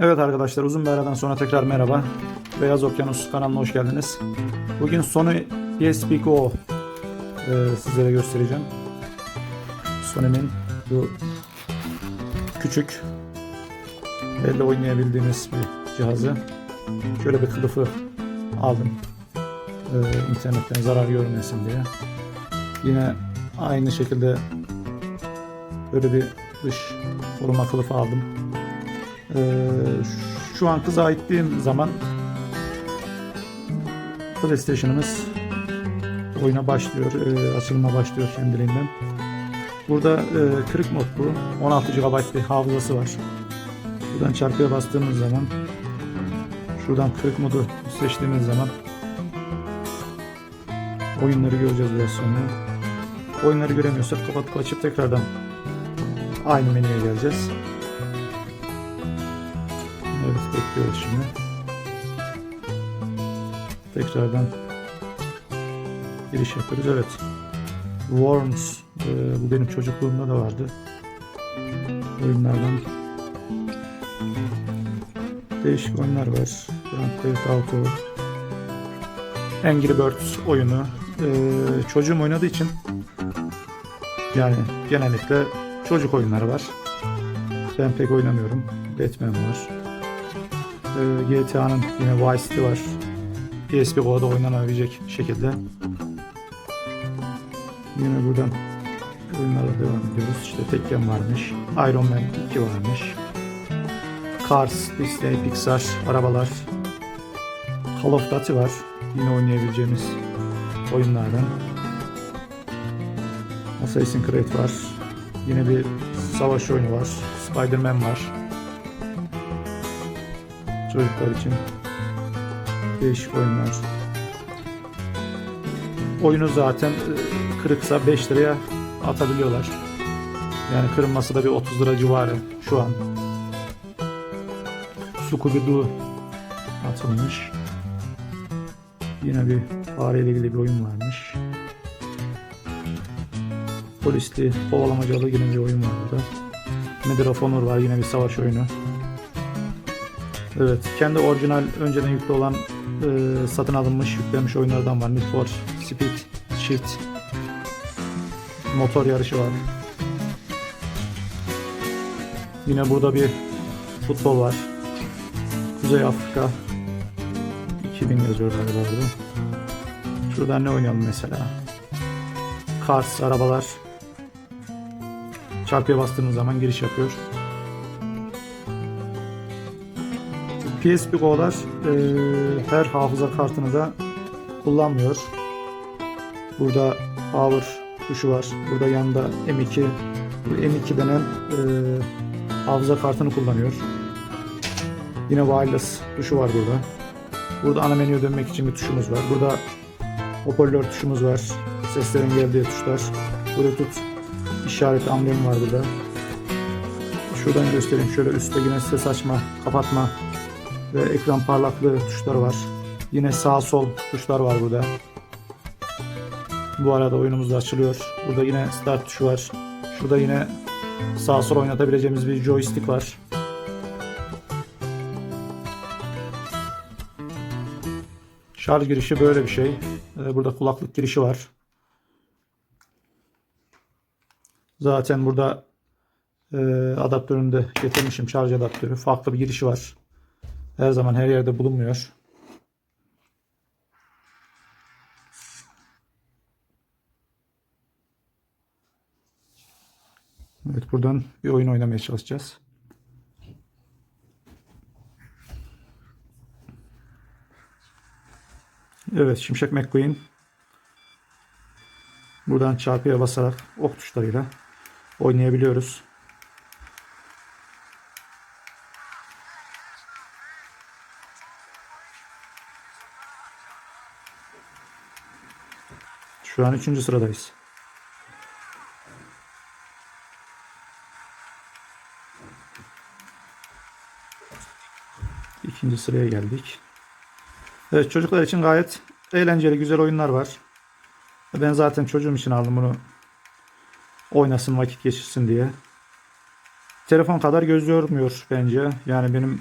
Evet arkadaşlar uzun bir aradan sonra tekrar merhaba. Beyaz Okyanus kanalına hoş geldiniz. Bugün Sony PSP Go e, sizlere göstereceğim. Sony'nin bu küçük elle oynayabildiğimiz bir cihazı. Şöyle bir kılıfı aldım. E, internetten zarar görmesin diye. Yine aynı şekilde böyle bir dış koruma kılıfı aldım. Ee, şu an kıza ettiğim zaman PlayStation'ımız oyuna başlıyor, e, açılma başlıyor kendiliğinden. Burada e, kırık mod bu. 16 GB bir hafızası var. Buradan çarpıya bastığımız zaman şuradan kırık modu seçtiğimiz zaman oyunları göreceğiz biraz sonra. Oyunları göremiyorsak kapatıp açıp tekrardan aynı menüye geleceğiz. Bekliyoruz şimdi. Tekrardan giriş yapıyoruz. Evet. Worms. e, bu benim çocukluğumda da vardı. Oyunlardan değişik oyunlar var. Grand Theft Auto, Angry Birds oyunu. E, çocuğum oynadığı için yani genellikle çocuk oyunları var. Ben pek oynamıyorum. Batman var. Ee, GTA'nın yine Vice City var. PSP Go'da oynanabilecek şekilde. Yine buradan oyunlara devam ediyoruz. İşte Tekken varmış. Iron Man 2 varmış. Cars, Disney, Pixar, arabalar. Call of Duty var. Yine oynayabileceğimiz oyunlardan. Assassin's Creed var. Yine bir savaş oyunu var. Spider-Man var çocuklar için değişik oyunlar. Oyunu zaten e, kırıksa 5 liraya atabiliyorlar. Yani kırılması da bir 30 lira civarı şu an. Scooby-Doo atılmış. Yine bir fareyle ilgili bir oyun varmış. Polisli, kovalamacalı yine bir oyun var burada. Medal var yine bir savaş oyunu. Evet, kendi orijinal önceden yüklü olan e, satın alınmış, yüklenmiş oyunlardan var. Need for Speed, Shift, motor yarışı var. Yine burada bir futbol var. Kuzey Afrika 2000 yazıyor galiba burada. Şuradan ne oynayalım mesela? Cars, arabalar. Çarpıya bastığımız zaman giriş yapıyor. PSP Go'lar e, her hafıza kartını da kullanmıyor. Burada power tuşu var. Burada yanında M2 bu M2 denen e, hafıza kartını kullanıyor. Yine wireless tuşu var burada. Burada ana menüye dönmek için bir tuşumuz var. Burada hoparlör tuşumuz var. Seslerin geldiği tuşlar. Bluetooth işareti amblemi var burada. Şuradan göstereyim. Şöyle üstte yine ses açma, kapatma ve ekran parlaklığı tuşları var. Yine sağ sol tuşlar var burada. Bu arada oyunumuz da açılıyor. Burada yine start tuşu var. Şurada yine sağ sol oynatabileceğimiz bir joystick var. Şarj girişi böyle bir şey. Ee, Burada kulaklık girişi var. Zaten burada e, adaptörünü de getirmişim. Şarj adaptörü. Farklı bir girişi var. Her zaman her yerde bulunmuyor. Evet buradan bir oyun oynamaya çalışacağız. Evet Şimşek McQueen buradan çarpıya basarak ok tuşlarıyla oynayabiliyoruz. Şu an üçüncü sıradayız. İkinci sıraya geldik. Evet çocuklar için gayet eğlenceli güzel oyunlar var. Ben zaten çocuğum için aldım bunu. Oynasın vakit geçirsin diye. Telefon kadar göz yormuyor bence. Yani benim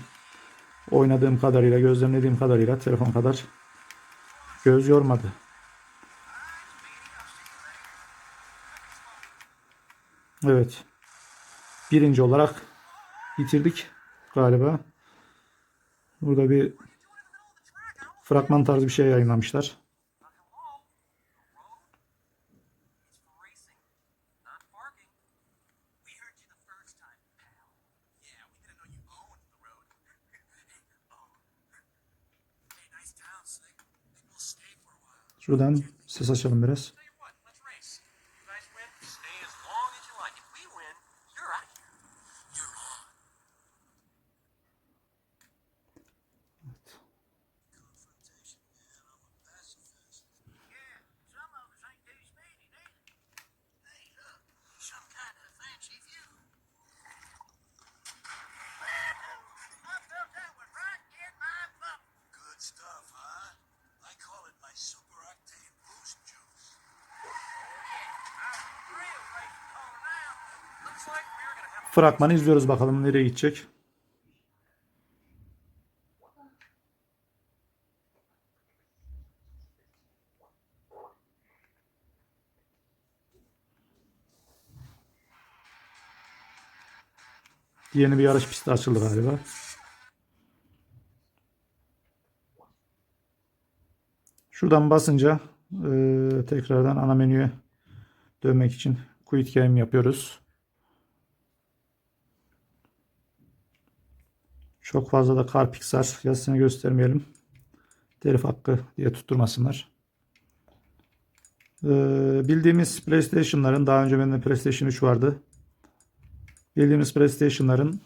oynadığım kadarıyla, gözlemlediğim kadarıyla telefon kadar göz yormadı. Evet. Birinci olarak bitirdik galiba. Burada bir fragman tarzı bir şey yayınlamışlar. It's for racing, not Fragmanı izliyoruz bakalım nereye gidecek. Yeni bir yarış pisti açıldı galiba. Şuradan basınca eee, tekrardan ana menüye dönmek için quit game yapıyoruz. Çok fazla da kar Pixar yazısını göstermeyelim. Telif hakkı diye tutturmasınlar. Ee, bildiğimiz PlayStation'ların daha önce bende PlayStation 3 vardı. Bildiğimiz PlayStation'ların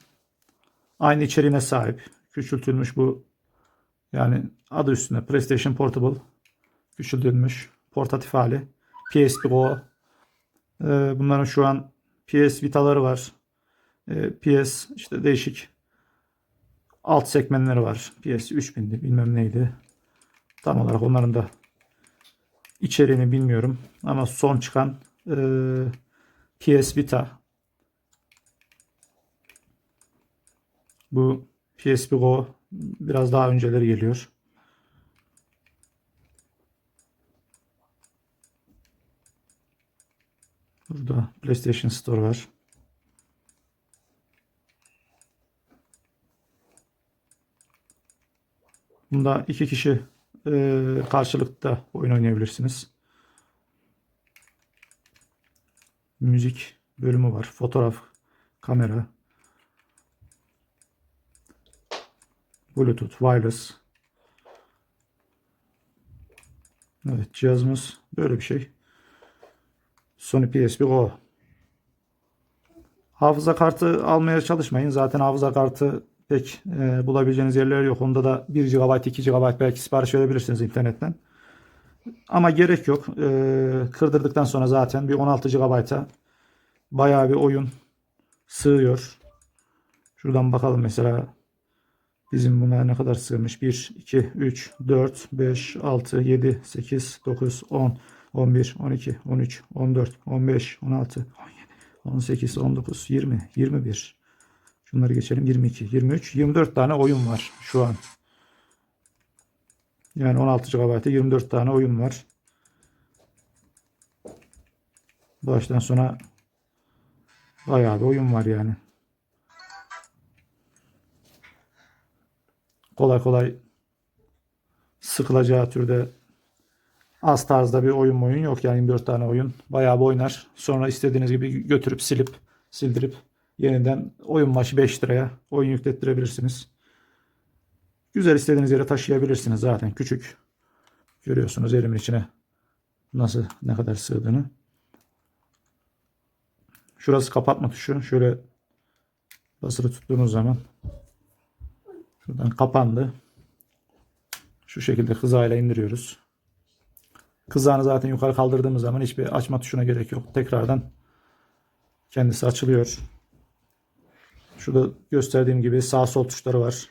aynı içeriğine sahip. Küçültülmüş bu yani adı üstünde PlayStation Portable küçültülmüş portatif hali. PSP Go. Ee, bunların şu an PS Vita'ları var. Ee, PS işte değişik alt segmentleri var. PS 3000'di bilmem neydi. Tam olarak onların da içeriğini bilmiyorum. Ama son çıkan eee, PS Vita bu PSP Go biraz daha önceleri geliyor. Burada PlayStation Store var. Bunda iki kişi e, karşılıklı oyun oynayabilirsiniz. Müzik bölümü var. Fotoğraf, kamera, Bluetooth, wireless. Evet cihazımız böyle bir şey. Sony PSP Go. Hafıza kartı almaya çalışmayın. Zaten hafıza kartı pek e, bulabileceğiniz yerler yok. Onda da 1 GB, 2 GB belki sipariş verebilirsiniz internetten. Ama gerek yok. E, kırdırdıktan sonra zaten bir 16 GB'a bayağı bir oyun sığıyor. Şuradan bakalım mesela bizim buna ne kadar sığmış? 1, 2, 3, 4, 5, 6, 7, 8, 9, 10, 11, 12, 13, 14, 15, 16, 17, 18, 19, 20, 21. Şunları geçelim. 22, 23, 24 tane oyun var şu an. Yani 16 GB'da 24 tane oyun var. Baştan sona bayağı bir oyun var yani. Kolay kolay sıkılacağı türde az tarzda bir oyun oyun yok. Yani 24 tane oyun. Bayağı bir oynar. Sonra istediğiniz gibi götürüp silip sildirip yeniden oyun başı 5 liraya oyun yüklettirebilirsiniz. Güzel istediğiniz yere taşıyabilirsiniz zaten. Küçük. Görüyorsunuz elimin içine nasıl ne kadar sığdığını. Şurası kapatma tuşu. Şöyle basılı tuttuğunuz zaman şuradan kapandı. Şu şekilde hızayla indiriyoruz. Kızağını zaten yukarı kaldırdığımız zaman hiçbir açma tuşuna gerek yok. Tekrardan kendisi açılıyor. Şurada gösterdiğim gibi sağ sol tuşları var.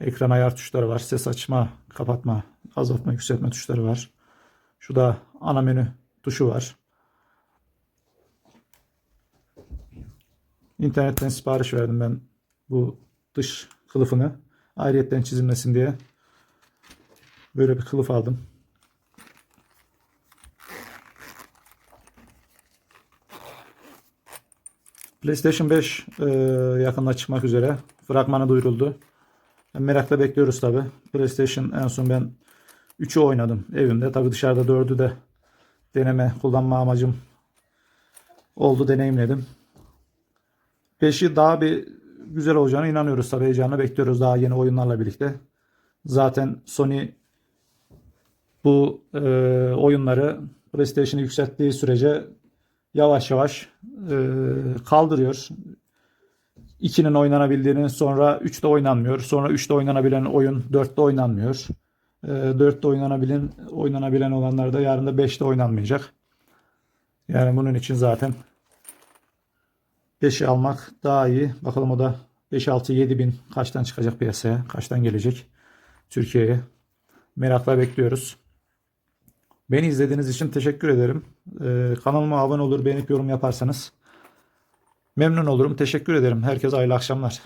Ekran ayar tuşları var. Ses açma, kapatma, azaltma, yükseltme tuşları var. Şurada ana menü tuşu var. İnternetten sipariş verdim ben bu dış kılıfını. Ayrıyetten çizilmesin diye. Böyle bir kılıf aldım. PlayStation 5 e, yakında çıkmak üzere. Fragmanı duyuruldu. Merakla bekliyoruz tabi. PlayStation en son ben 3'ü oynadım evimde. Tabi dışarıda 4'ü de deneme kullanma amacım oldu deneyimledim. 5'i daha bir güzel olacağına inanıyoruz tabi heyecanla bekliyoruz daha yeni oyunlarla birlikte. Zaten Sony bu e, oyunları PlayStation'ı yükselttiği sürece yavaş yavaş e, kaldırıyor. 2'nin oynanabildiğini sonra 3'te oynanmıyor. Sonra 3'te oynanabilen oyun 4'te oynanmıyor. E, 4'te oynanabilen oynanabilen olanlar da yarın da 5'te oynanmayacak. Yani bunun için zaten 5'i almak daha iyi. Bakalım o da 5 6 7 bin kaçtan çıkacak piyasaya? Kaçtan gelecek Türkiye'ye? Merakla bekliyoruz. Beni izlediğiniz için teşekkür ederim. Ee, kanalıma abone olur, beğenip yorum yaparsanız memnun olurum. Teşekkür ederim. Herkese hayırlı akşamlar.